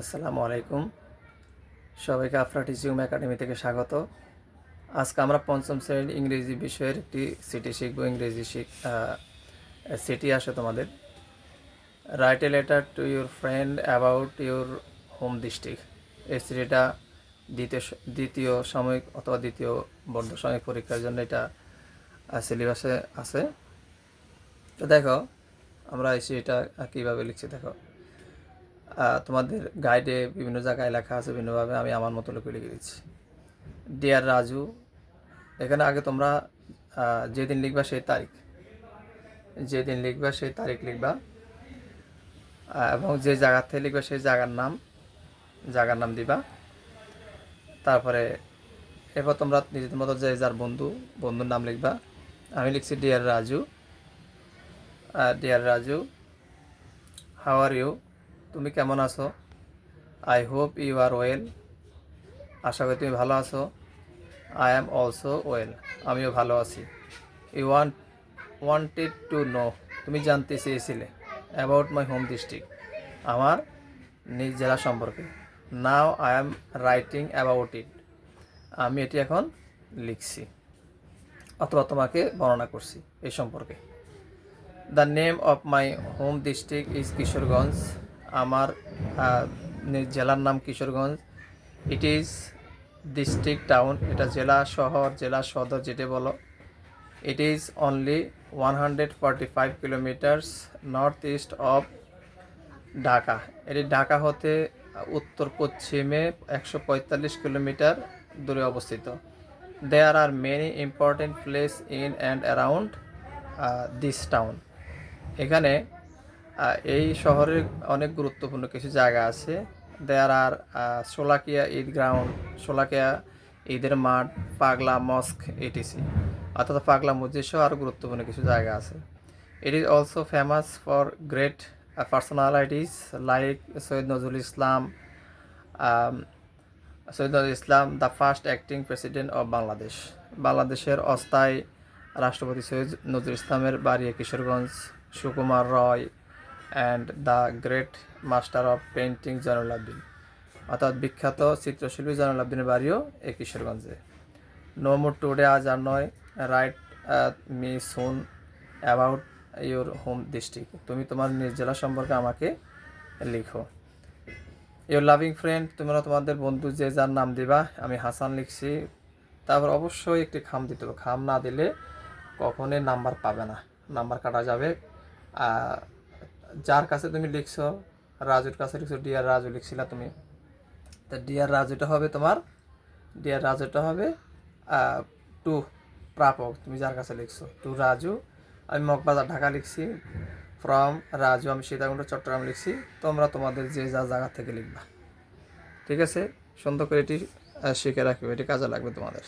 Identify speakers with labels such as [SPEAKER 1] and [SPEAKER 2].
[SPEAKER 1] আসসালামু আলাইকুম। সবাইকে আফরা টিচিং একাডেমি থেকে স্বাগত। আজকে আমরা পঞ্চম শ্রেণির ইংরেজি বিষয়ের একটি সিটি শিখব, ইংরেজি শিখ সিটি আসে তোমাদের। Write a letter to your friend about your home district এই সিটিটা দ্বিতীয় দ্বিতীয় সাময়িক অথবা দ্বিতীয় বর্ধ সাময়িক পরীক্ষার জন্য এটা সিলেবাসে আছে। তো দেখো, আমরা এই সিটিটা কীভাবে লিখছি, দেখো। তোমাদের গাইডে বিভিন্ন জায়গায় লেখা আছে, বিভিন্নভাবে আমি আমার মতো লোকে লিখে দিচ্ছি। ডিয়ার রাজু, এখানে আগে তোমরা যেদিন লিখবা সেই তারিখ। যেদিন লিখবা সেই তারিখ লিখবা। এবং যে জায়গা থেকে লিখবা সেই জায়গার নাম জায়গার নাম দিবা। তারপরে এরপর তোমরা নিজেদের মতো যে যার বন্ধু, বন্ধুর নাম লিখবা। আমি লিখছি dear Raju dear Raju how are you তুমি কেমন আছো? I hope you are well আশা করি তুমি ভালো আছো। আই অ্যাম অলসো ওয়েল আমিও ভালো আছি। You want wanted to know তুমি জানতে চেয়েছিলে অ্যাবাউট মাই হোম ডিস্ট্রিক্ট আমার নিজ জেলা সম্পর্কে। Now I am writing about it আমি এটি এখন লিখছি অথবা তোমাকে বর্ণনা করছি এই সম্পর্কে। The name of my home district is Kishoreganj আমার জেলার নাম Kishoreganj. It is district town এটা জেলা শহর, জেলা সদর যেটা বলো। It is only one hundred forty five kilometers north east of Dhaka. এটি ঢাকা হতে উত্তর পশ্চিমে একশো পঁয়তাল্লিশ কিলোমিটার দূরে অবস্থিত। There are many important place in and around this town এখানে এই শহরের অনেক গুরুত্বপূর্ণ কিছু জায়গা আছে। There are Sholakia Eid ground Sholakia ঈদের মাঠ, পাগলা মস্ক এটিসি অর্থাৎ পাগলা মসজিদ সহ আরও গুরুত্বপূর্ণ কিছু জায়গা আছে। It is also famous for great personalities like Syed Nazrul Islam Syed Nazrul Islam the first acting president of Bangladesh বাংলাদেশের অস্থায়ী রাষ্ট্রপতি সৈয়দ নজরুল ইসলামের বাড়ি Kishoreganj. Sukumar Roy and the great master of painting Zainul Abedin অর্থাৎ বিখ্যাত চিত্রশিল্পী জয়নুল আবদিনের বাড়িও এই কিশোরগঞ্জে। নো মোর টুডে আজ আর নয় write me soon about your home district তুমি তোমার নিজ জেলা সম্পর্কে আমাকে লিখো। ইউর লাভিং ফ্রেন্ড তোমরা তোমাদের বন্ধু যে যার নাম দিবা, আমি হাসান লিখছি। তারপর অবশ্যই একটি খাম দিতে হবে। খাম না দিলে কখনোই নাম্বার পাবে না। নাম্বার কাটা যাবে। যার কাছে তুমি লিখছো, রাজুর কাছে লিখছো ডিয়ার রাজু, লিখছিলা তুমি। তা ডিয়ার রাজুটা হবে তোমার ডিয়ার রাজুটা হবে টু প্রাপক। তুমি যার কাছে লিখছো টু রাজু, আমি মগবাজার, ঢাকা লিখছি। ফ্রম রাজু, আমি সীতাকুণ্ড, চট্টগ্রাম লিখছি। তোমরা তোমাদের যে যা জায়গা থেকে লিখবা। ঠিক আছে? সুন্দর করে এটি শিখে রাখবে এটি কাজে লাগবে তোমাদের।